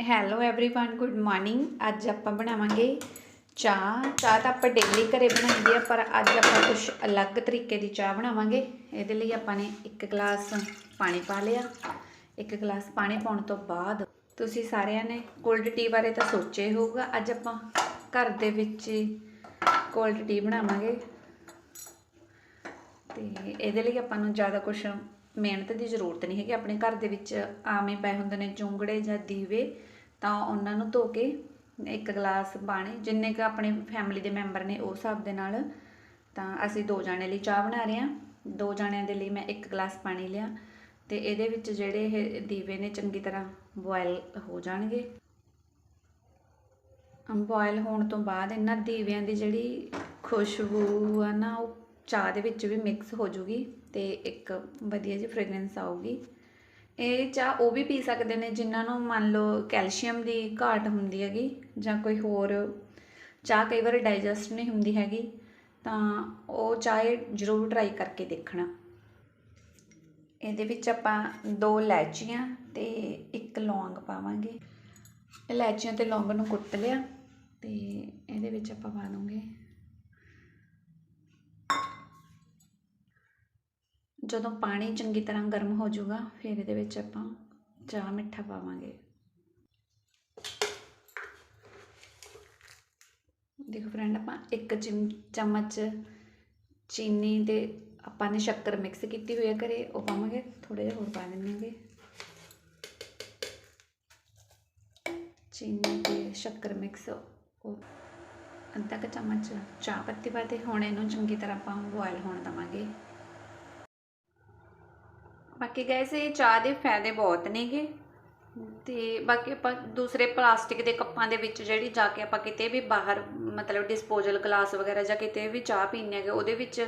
Hello everyone good morning ਅੱਜ ਆਪਾਂ ਬਣਾਵਾਂਗੇ ਚਾਹ ਚਾਹ ਤਾਂ ਆਪਾਂ ਡੇਲੀ ਘਰੇ ਬਣਾਉਂਦੇ ਆ ਪਰ ਅੱਜ ਆਪਾਂ ਕੁਝ ਅਲੱਗ ਤਰੀਕੇ ਦੀ ਚਾਹ ਬਣਾਵਾਂਗੇ ਇਹਦੇ ਲਈ ਆਪਾਂ ਨੇ ਇੱਕ ਗਲਾਸ ਪਾਣੀ ਪਾ ਲਿਆ ਇੱਕ ਗਲਾਸ ਪਾਣੀ ਪਾਉਣ ਤੋਂ ਬਾਅਦ ਤੁਸੀਂ ਸਾਰਿਆਂ ਨੇ ਕੋਲਡ ਟੀ ਬਾਰੇ ਤਾਂ ਸੋਚਿਆ ਹੀ ਹੋਊਗਾ ਅੱਜ ਆਪਾਂ ਘਰ ਦੇ ਵਿੱਚ ਕੋਲਡ ਟੀ ਬਣਾਵਾਂਗੇ ਤੇ ਇਹਦੇ ਲਈ ਆਪਾਂ ਨੂੰ ਜ਼ਿਆਦਾ ਕੁਝ ਮਿਹਨਤ ਦੀ ਜ਼ਰੂਰਤ ਨਹੀਂ ਹੈਗੀ। ਆਪਣੇ ਘਰ ਦੇ ਵਿੱਚ ਆਵੇਂ ਪਏ ਹੁੰਦੇ ਨੇ, ਚੁੰਗੜੇ ਜਾਂ ਦੀਵੇ, ਤਾਂ ਉਹਨਾਂ ਨੂੰ ਧੋ ਕੇ ਇੱਕ ਗਲਾਸ ਪਾਣੀ, ਜਿੰਨੇ ਕ ਆਪਣੇ ਫੈਮਿਲੀ ਦੇ ਮੈਂਬਰ ਨੇ ਉਸ ਹਿਸਾਬ ਦੇ ਨਾਲ, ਤਾਂ ਅਸੀਂ ਦੋ ਜਾਣੇ ਲਈ ਚਾਹ ਬਣਾ ਰਹੇ ਹਾਂ। ਦੋ ਜਾਣਿਆਂ ਦੇ ਲਈ ਮੈਂ ਇੱਕ ਗਲਾਸ ਪਾਣੀ ਲਿਆ ਤੇ ਇਹਦੇ ਵਿੱਚ ਜਿਹੜੇ ਇਹ ਦੀਵੇ ਨੇ ਚੰਗੀ ਤਰ੍ਹਾਂ ਬੋਇਲ ਹੋ ਜਾਣਗੇ। ਬੋਇਲ ਹੋਣ ਤੋਂ ਬਾਅਦ ਇਹਨਾਂ ਦੀਵਿਆਂ ਦੀ ਜਿਹੜੀ ਖੁਸ਼ਬੂ ਆ ਨਾ, ਉਹ ਚਾਹ ਦੇ ਵਿੱਚ ਵੀ ਮਿਕਸ ਹੋ ਜੂਗੀ ਤੇ ਇੱਕ ਵਧੀਆ ਜਿਹੀ ਫ੍ਰੈਗਰੈਂਸ ਆਊਗੀ। ਇਹ ਚਾਹ ਉਹ ਵੀ ਪੀ ਸਕਦੇ ਨੇ ਜਿਨ੍ਹਾਂ ਨੂੰ ਮੰਨ ਲਓ ਕੈਲਸ਼ੀਅਮ ਦੀ ਘਾਟ ਹੁੰਦੀ ਹੈਗੀ ਜਾਂ ਕੋਈ ਹੋਰ ਚਾਹ ਕਈ ਵਾਰ ਡਾਈਜੈਸਟ ਨਹੀਂ ਹੁੰਦੀ ਹੈਗੀ, ਤਾਂ ਉਹ ਚਾਹ ਜ਼ਰੂਰ ਟਰਾਈ ਕਰਕੇ ਦੇਖਣਾ। ਇਹਦੇ ਵਿੱਚ ਆਪਾਂ ਦੋ ਇਲਾਇਚੀਆਂ ਤੇ ਇੱਕ ਲੌਂਗ ਪਾਵਾਂਗੇ। ਇਲਾਇਚੀਆਂ ਤੇ ਲੌਂਗ ਨੂੰ ਕੁੱਟ ਲਿਆ ਤੇ ਇਹਦੇ ਵਿੱਚ ਆਪਾਂ ਪਾ ਦੂੰਗੇ ਜਦੋਂ ਪਾਣੀ ਚੰਗੀ ਤਰ੍ਹਾਂ ਗਰਮ ਹੋ ਜਾਊਗਾ, ਫਿਰ ਇਹਦੇ ਵਿੱਚ ਆਪਾਂ ਚਾਹ ਮਿੱਠਾ ਪਾਵਾਂਗੇ। ਦੇਖੋ ਫਰੈਂਡ ਆਪਾਂ ਇੱਕ ਚਿਮ ਚਮਚ ਚੀਨੀ ਦੇ ਆਪਾਂ ਨੇ ਸ਼ੱਕਰ ਮਿਕਸ ਕੀਤੀ ਹੋਈ ਹੈ ਘਰੇ, ਉਹ ਪਾਵਾਂਗੇ ਥੋੜਾ ਜਿਹਾ ਹੋਰ ਪਾ ਦਿੰਨਾਂਗੇ ਚੀਨੀ ਤੇ ਸ਼ੱਕਰ ਮਿਕਸ ਉਹ ਅੱਧਾ ਕੁ ਚਮਚ ਚਾਹ ਪੱਤੀ ਪਾ ਤੇ ਹੁਣ ਇਹਨੂੰ ਚੰਗੀ ਤਰ੍ਹਾਂ ਆਪਾਂ ਬੋਇਲ ਹੋਣ ਦਵਾਂਗੇ। ਬਾਕੀ ਗੈਸ ਇਹ ਚਾਹ ਦੇ ਫਾਇਦੇ ਬਹੁਤ ਨੇਗੇ। ਤੇ ਬਾਕੀ ਆਪਾਂ ਦੂਸਰੇ ਪਲਾਸਟਿਕ ਦੇ ਕੱਪਾਂ ਦੇ ਵਿੱਚ ਜਿਹੜੀ ਜਾ ਕੇ ਆਪਾਂ ਕਿਤੇ ਵੀ ਬਾਹਰ, ਮਤਲਬ ਡਿਸਪੋਜ਼ਲ ਗਲਾਸ ਵਗੈਰਾ ਜਾਂ ਕਿਤੇ ਵੀ ਚਾਹ ਪੀਂਦੇ ਹੈਗੇ, ਉਹਦੇ ਵਿੱਚ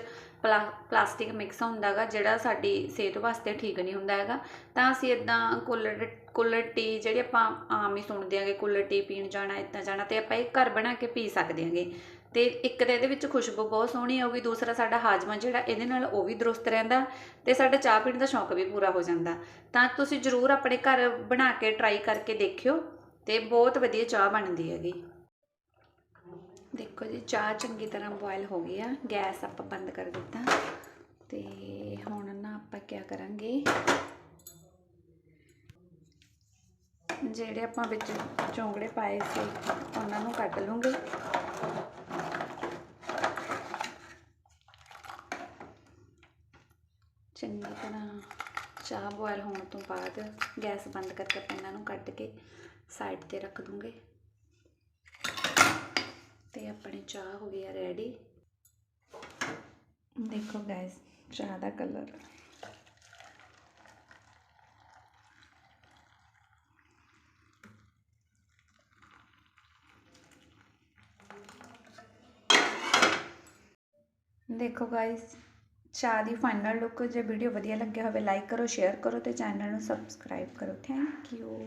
ਪਲਾ, ਪਲਾਸਟਿਕ ਮਿਕਸ ਹੁੰਦਾ ਹੈਗਾ ਜਿਹੜਾ ਸਾਡੀ ਸਿਹਤ ਵਾਸਤੇ ਠੀਕ ਨਹੀਂ ਹੁੰਦਾ ਹੈਗਾ। ਤਾਂ ਅਸੀਂ ਇਦਾਂ ਕੂਲਰ ਕੂਲਰ ਟੀ ਜਿਹੜੀ ਆਪਾਂ ਆਮ ਹੀ ਸੁਣਦੇ ਆਂਗੇ ਕੂਲਰ ਟੀ ਪੀਣ ਜਾਣਾ ਇਦਾਂ ਜਾਣਾ, ਤੇ ਆਪਾਂ ਇਹ ਘਰ ਬਣਾ ਕੇ ਪੀ ਸਕਦੇ ਹਾਂਗੇ ਤੇ ਇੱਕ ਤਾਂ ਇਹਦੇ ਵਿੱਚ ਖੁਸ਼ਬੂ ਬਹੁਤ ਸੋਹਣੀ ਆਊਗੀ, ਦੂਸਰਾ ਸਾਡਾ ਹਾਜ਼ਮਾ ਜਿਹੜਾ, ਇਹਦੇ ਨਾਲ ਉਹ ਵੀ ਦਰੁਸਤ ਰਹਿੰਦਾ, ਤੇ ਸਾਡਾ ਚਾਹ ਪੀਣ ਦਾ ਸ਼ੌਂਕ ਵੀ ਪੂਰਾ ਹੋ ਜਾਂਦਾ। ਤਾਂ ਤੁਸੀਂ ਜ਼ਰੂਰ ਆਪਣੇ ਘਰ ਬਣਾ ਕੇ ਟਰਾਈ ਕਰਕੇ ਦੇਖਿਓ, ਤੇ ਬਹੁਤ ਵਧੀਆ ਚਾਹ ਬਣਦੀ ਹੈਗੀ। ਦੇਖੋ ਜੀ, ਚਾਹ ਚੰਗੀ ਤਰ੍ਹਾਂ ਬੋਇਲ ਹੋ ਗਈ ਆ, ਗੈਸ ਆਪਾਂ ਬੰਦ ਕਰ ਦਿੱਤਾ ਤੇ ਹੁਣ ਨਾ ਆਪਾਂ ਕੀ ਕਰਾਂਗੇ? ਜਿਹੜੇ ਆਪਾਂ ਵਿੱਚ ਚੌਂਗੜੇ ਪਾਏ ਸੀ, ਉਹਨਾਂ ਨੂੰ ਕੱਢ ਲੂੰਗੇ। ਚੰਗੀ ਤਰ੍ਹਾਂ ਚਾਹ ਬੋਇਲ ਹੋਣ ਤੋਂ ਬਾਅਦ ਗੈਸ ਬੰਦ ਕਰਕੇ ਆਪਾਂ ਇਹਨਾਂ ਨੂੰ ਕੱਢ ਕੇ ਸਾਈਡ ਤੇ ਰੱਖ ਦੂੰਗੇ। ਤੇ ਆਪਣੀ ਚਾਹ ਹੋ ਗਈ ਆ ਰੈਡੀ ਦੇਖੋ ਗਾਇਸ ਚਾਹ ਦਾ ਕਲਰ ਦੇਖੋ ਗਾਇਸ ਚਾਹ ਦੀ ਫਾਈਨਲ ਲੁੱਕ ਜੇ ਵੀਡੀਓ ਵਧੀਆ ਲੱਗਿਆ ਹੋਵੇ ਲਾਈਕ ਕਰੋ ਸ਼ੇਅਰ ਕਰੋ ਤੇ ਚੈਨਲ ਨੂੰ ਸਬਸਕ੍ਰਾਈਬ ਕਰੋ। Thank you